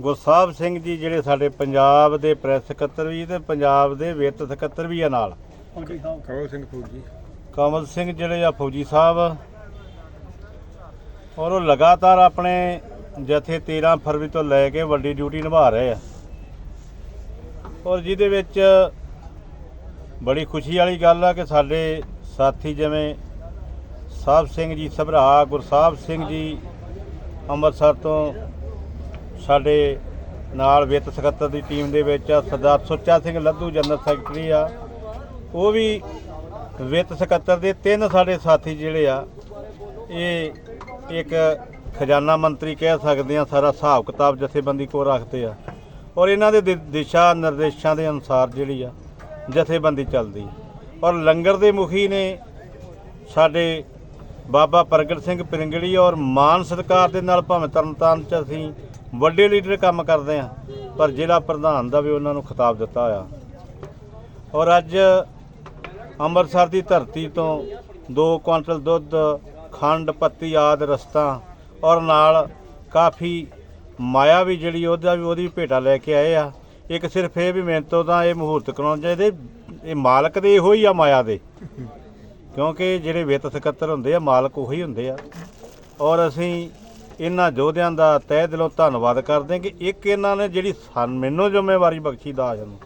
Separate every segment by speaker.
Speaker 1: ਗੁਰਸਾਹਿਬ ਸਿੰਘ ਜੀ ਜਿਹੜੇ ਸਾਡੇ ਪੰਜਾਬ ਦੇ ਪ੍ਰੈਸ ਸਕੱਤਰ ਵੀ ਤੇ ਪੰਜਾਬ ਦੇ ਵਿੱਤ ਸਕੱਤਰ ਵੀ ਆ ਨਾਲ।
Speaker 2: ਕਵਲ ਸਿੰਘ ਫੌਜੀ।
Speaker 1: ਕਮਲ ਸਿੰਘ ਜਿਹੜੇ ਆ ਫੌਜੀ ਸਾਹਿਬ। ਔਰ ਉਹ ਲਗਾਤਾਰ ਆਪਣੇ ਜਥੇ 13 ਫਰਵਰੀ ਤੋਂ ਲੈ ਕੇ ਵੱਡੀ ਡਿਊਟੀ ਨਿਭਾ ਰਹੇ ਆ। ਔਰ ਜਿਹਦੇ ਵਿੱਚ ਬੜੀ ਖੁਸ਼ੀ ਵਾਲੀ ਗੱਲ ਆ ਕਿ ਸਾਡੇ ਸਾਥੀ ਜਿਵੇਂ ਸਾਹਿਬ ਸਿੰਘ ਜੀ ਸਭਰਾ ਗੁਰਸਾਹਿਬ ਸਿੰਘ ਜੀ ਅੰਮ੍ਰਿਤਸਰ ਤੋਂ ਸਾਡੇ ਨਾਲ ਵਿੱਤ ਸਕੱਤਰ ਦੀ ਟੀਮ ਦੇ ਵਿੱਚ ਸਰਦਾਰ ਸੁੱਚਾ ਸਿੰਘ ਲੱਧੂ ਜਨਰਲ ਸੈਕਟਰੀ ਆ। ਉਹ ਵੀ ਵਿੱਤ ਸਕੱਤਰ ਦੇ ਤਿੰਨ ਸਾਡੇ ਸਾਥੀ ਜਿਹੜੇ ਆ, ਇਹ ਇੱਕ ਖਜ਼ਾਨਾ ਮੰਤਰੀ ਕਹਿ ਸਕਦੇ ਆ, ਸਾਰਾ ਹਿਸਾਬ ਕਿਤਾਬ ਜਥੇਬੰਦੀ ਕੋਲ ਰੱਖਦੇ ਆ। ਔਰ ਇਹਨਾਂ ਦੇ ਦਿਸ਼ਾ ਨਿਰਦੇਸ਼ਾਂ ਦੇ ਅਨੁਸਾਰ ਜਿਹੜੀ ਆ, ਜਥੇਬੰਦੀ ਚੱਲਦੀ ਔਰ ਲੰਗਰ ਦੇ ਮੁਖੀ ਨੇ ਸਾਡੇ ਬਾਬਾ ਪ੍ਰਗਟ ਸਿੰਘ ਪਿੰਗੜੀ ਔਰ ਮਾਨ ਸਤਿਕਾਰ ਦੇ ਨਾਲ ਭਾਵੇਂ ਤਰਨਤਾਰਨ ਚ ਅਸੀਂ ਵੱਡੇ ਲੀਡਰ ਕੰਮ ਕਰਦੇ ਆ, ਪਰ ਜ਼ਿਲ੍ਹਾ ਪ੍ਰਧਾਨ ਦਾ ਵੀ ਉਹਨਾਂ ਨੂੰ ਖਿਤਾਬ ਦਿੱਤਾ ਹੋਇਆ। ਔਰ ਅੱਜ ਅੰਮ੍ਰਿਤਸਰ ਦੀ ਧਰਤੀ ਤੋਂ 2 ਕੁਇੰਟਲ ਦੁੱਧ, ਖੰਡ, ਪੱਤੀ ਆਦ ਰਸਤਾ ਔਰ ਨਾਲ ਕਾਫੀ ਮਾਇਆ ਵੀ ਜਿਹੜੀ ਉਹਦਾ ਵੀ ਉਹਦੀ ਭੇਟਾ ਲੈ ਕੇ ਆਏ ਆ। ਇੱਕ ਸਿਰਫ ਇਹ ਵੀ ਮਿਹਨਤੋਂ ਤਾਂ ਇਹ ਮਹੂਰਤ ਕਰਾਉਣ ਚਾਹੀਦੇ, ਇਹ ਮਾਲਕ ਦੇ ਇਹੋ ਹੀ ਆ ਮਾਇਆ ਦੇ। ਕਿਉਂਕਿ ਜਿਹੜੇ ਵਿੱਤ ਸਕੱਤਰ ਹੁੰਦੇ ਆ, ਮਾਲਕ ਉਹੀ ਹੁੰਦੇ ਆ। ਔਰ ਅਸੀਂ ਇਹਨਾਂ ਯੋਧਿਆਂ ਦਾ ਤਹਿ ਦਿਲੋਂ ਧੰਨਵਾਦ ਕਰਦੇ ਹਾਂ ਕਿ ਇੱਕ ਇਹਨਾਂ ਨੇ ਜਿਹੜੀ ਸਾਨੂੰ, ਮੈਨੂੰ ਜ਼ਿੰਮੇਵਾਰੀ ਬਖਸ਼ੀ ਦਾਸ ਨੂੰ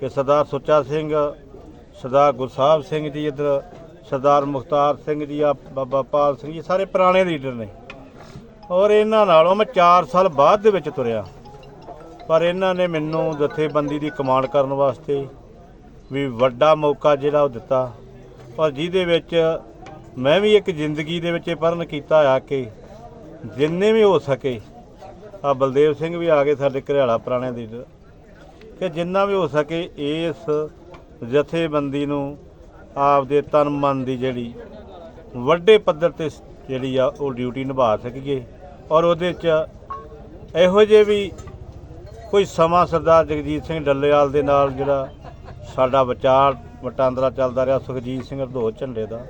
Speaker 1: ਕਿ ਸਰਦਾਰ ਸੁੱਚਾ ਸਿੰਘ, ਸਰਦਾਰ ਗੁਰਸਾਹਿਬ ਸਿੰਘ ਜੀ ਇੱਧਰ, ਸਰਦਾਰ ਮੁਖਤਾਰ ਸਿੰਘ ਜੀ ਆ ਬਾਬਾ ਪਾਲ ਸਿੰਘ ਜੀ, ਸਾਰੇ ਪੁਰਾਣੇ ਲੀਡਰ ਨੇ। ਔਰ ਇਹਨਾਂ ਨਾਲੋਂ ਮੈਂ 4 ਸਾਲ ਬਾਅਦ ਦੇ ਵਿੱਚ ਤੁਰਿਆ। ਪਰ ਇਹਨਾਂ ਨੇ ਮੈਨੂੰ ਜਥੇਬੰਦੀ ਦੀ ਕਮਾਂਡ ਕਰਨ ਵਾਸਤੇ ਵੀ ਵੱਡਾ ਮੌਕਾ ਜਿਹੜਾ ਉਹ ਦਿੱਤਾ। ਔਰ ਜਿਹਦੇ ਵਿੱਚ ਮੈਂ ਵੀ ਇੱਕ ਜ਼ਿੰਦਗੀ ਦੇ ਵਿੱਚ ਇਹ ਪਰਨ ਕੀਤਾ ਆ ਕਿ ਜਿੰਨੇ ਵੀ ਹੋ ਸਕੇ ਆ ਬਲਦੇਵ ਸਿੰਘ ਵੀ ਆ ਗਏ ਸਾਡੇ ਘਰਿਆਲਾ ਪੁਰਾਣੇ ਲੀਡਰ ਕਿ ਜਿੰਨਾ ਵੀ ਹੋ ਸਕੇ ਇਸ ਜਥੇਬੰਦੀ ਨੂੰ ਆਪਦੇ ਤਨ ਮਨ ਦੀ ਜਿਹੜੀ ਵੱਡੇ ਪੱਧਰ ਤੇ ਜਿਹੜੀ ਆ ਉਹ ਡਿਊਟੀ ਨਿਭਾ ਸਕੀਏ। ਔਰ ਉਹਦੇ ਚ ਇਹੋ ਜਿਹੇ ਵੀ ਕੋਈ ਸਮਾਂ ਸਰਦਾਰ ਜਗਜੀਤ ਸਿੰਘ ਡੱਲੇਵਾਲ ਦੇ ਨਾਲ ਜਿਹੜਾ ਸਾਡਾ ਵਿਚਾਰ ਵਟਾਂਦਰਾ ਚੱਲਦਾ ਰਿਹਾ, ਸੁਖਜੀਤ ਸਿੰਘ ਹਰਦੋ ਝੰਡੇ ਦਾ,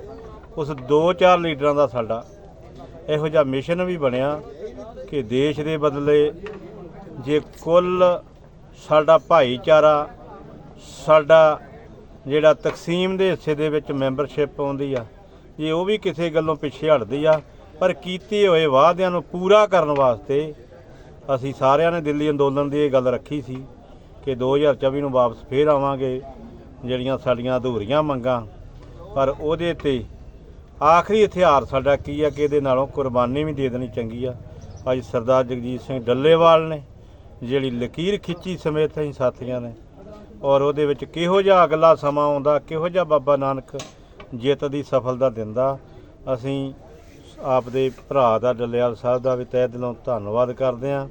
Speaker 1: ਉਸ ਦੋ ਚਾਰ ਲੀਡਰਾਂ ਦਾ ਸਾਡਾ ਇਹੋ ਜਿਹਾ ਮਿਸ਼ਨ ਵੀ ਬਣਿਆ ਕਿ ਦੇਸ਼ ਦੇ ਬਦਲੇ ਜੇ ਕੁੱਲ ਸਾਡਾ ਭਾਈਚਾਰਾ, ਸਾਡਾ ਜਿਹੜਾ ਤਕਸੀਮ ਦੇ ਹਿੱਸੇ ਦੇ ਵਿੱਚ ਮੈਂਬਰਸ਼ਿਪ ਆਉਂਦੀ ਆ, ਜੇ ਉਹ ਵੀ ਕਿਸੇ ਗੱਲੋਂ ਪਿੱਛੇ ਹਟਦੀ ਆ, ਪਰ ਕੀਤੇ ਹੋਏ ਵਾਅਦਿਆਂ ਨੂੰ ਪੂਰਾ ਕਰਨ ਵਾਸਤੇ ਅਸੀਂ ਸਾਰਿਆਂ ਨੇ ਦਿੱਲੀ ਅੰਦੋਲਨ ਦੀ ਇਹ ਗੱਲ ਰੱਖੀ ਸੀ ਕਿ 2024 ਨੂੰ ਵਾਪਸ ਫੇਰ ਆਵਾਂਗੇ, ਜਿਹੜੀਆਂ ਸਾਡੀਆਂ ਅਧੂਰੀਆਂ ਮੰਗਾਂ, ਪਰ ਉਹਦੇ ਤੇ ਆਖਰੀ ਹਥਿਆਰ ਸਾਡਾ ਕੀ ਆ ਕਿ ਇਹਦੇ ਨਾਲੋਂ ਕੁਰਬਾਨੀ ਵੀ ਦੇ ਦੇਣੀ ਚੰਗੀ ਆ। ਅੱਜ ਸਰਦਾਰ ਜਗਜੀਤ ਸਿੰਘ ਡੱਲੇਵਾਲ ਨੇ ਜਿਹੜੀ ਲਕੀਰ ਖਿੱਚੀ ਸਮੇਤ ਅਸੀਂ ਸਾਥੀਆਂ ਨੇ ਔਰ ਉਹਦੇ ਵਿੱਚ ਕਿਹੋ ਜਿਹਾ ਅਗਲਾ ਸਮਾਂ ਆਉਂਦਾ, ਕਿਹੋ ਜਿਹਾ ਬਾਬਾ ਨਾਨਕ ਜਿੱਤ ਦੀ ਸਫਲਤਾ ਦਿੰਦਾ, ਅਸੀਂ ਆਪਦੇ ਭਰਾ ਦਾ ਡੱਲੇਵਾਲ ਸਾਹਿਬ ਦਾ ਵੀ ਤਹਿ ਦਿਲੋਂ ਧੰਨਵਾਦ ਕਰਦੇ ਹਾਂ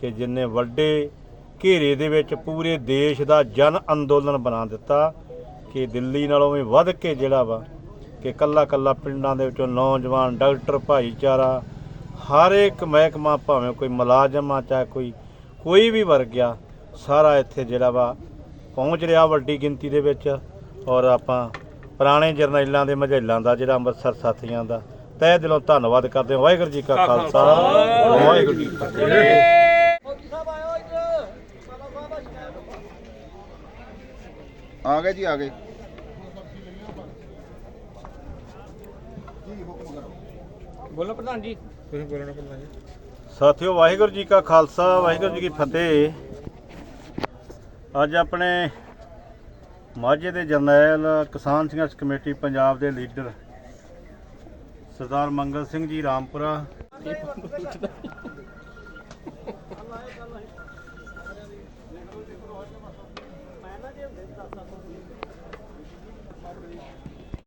Speaker 1: ਕਿ ਜਿੰਨੇ ਵੱਡੇ ਘੇਰੇ ਦੇ ਵਿੱਚ ਪੂਰੇ ਦੇਸ਼ ਦਾ ਜਨ ਅੰਦੋਲਨ ਬਣਾ ਦਿੱਤਾ, ਕਿ ਦਿੱਲੀ ਨਾਲੋਂ ਵੀ ਵੱਧ ਕੇ ਜਿਹੜਾ ਵਾ ਕਿ ਕੱਲਾ ਕੱਲਾ ਪਿੰਡਾਂ ਦੇ ਵਿੱਚੋਂ ਨੌਜਵਾਨ, ਡਾਕਟਰ, ਭਾਈਚਾਰਾ, ਹਰ ਇੱਕ ਮਹਿਕਮਾ ਭਾਵੇਂ ਕੋਈ ਮੁਲਾਜ਼ਮ ਆ ਚਾਹੇ ਕੋਈ ਕੋਈ ਵੀ ਵਰਗ ਆ, ਸਾਰਾ ਇੱਥੇ ਜਿਹੜਾ ਵਾ ਪਹੁੰਚ ਰਿਹਾ ਵੱਡੀ ਗਿਣਤੀ ਦੇ ਵਿੱਚ। ਔਰ ਆਪਾਂ ਪੁਰਾਣੇ ਜਰਨੈਲਾਂ ਦੇ ਮਝੈਲਾਂ ਦਾ ਜਿਹੜਾ ਅੰਮ੍ਰਿਤਸਰ ਸਾਥੀਆਂ ਦਾ, ਤਹਿ ਦਿਲੋਂ ਧੰਨਵਾਦ ਕਰਦੇ ਹਾਂ। ਵਾਹਿਗੁਰੂ ਜੀ ਕਾ ਖਾਲਸਾ। ਵਾਹਿਗੁਰੂ ਜੀ ਕੀ ਫਤਿਹ।
Speaker 3: ਆ ਗਏ ਜੀ, ਆ ਗਏ।
Speaker 2: ਬੋਲੋ ਪ੍ਰਧਾਨ ਜੀ। ਤੁਸੀਂ ਬੋਲਣਾ ਪ੍ਰਧਾਨ ਜੀ।
Speaker 1: ਸਾਥੀਓ ਵਾਹਿਗੁਰੂ ਜੀ ਕਾ ਖਾਲਸਾ ਵਾਹਿਗੁਰੂ ਜੀ ਕੀ ਫਤਿਹ। ਅੱਜ ਆਪਣੇ ਮਾਝੇ ਦੇ ਜਰਨੈਲ ਕਿਸਾਨ ਸੰਘਰਸ਼ ਕਮੇਟੀ ਪੰਜਾਬ ਦੇ ਲੀਡਰ ਸਰਦਾਰ ਮੰਗਲ ਸਿੰਘ ਜੀ ਰਾਮਪੁਰਾ।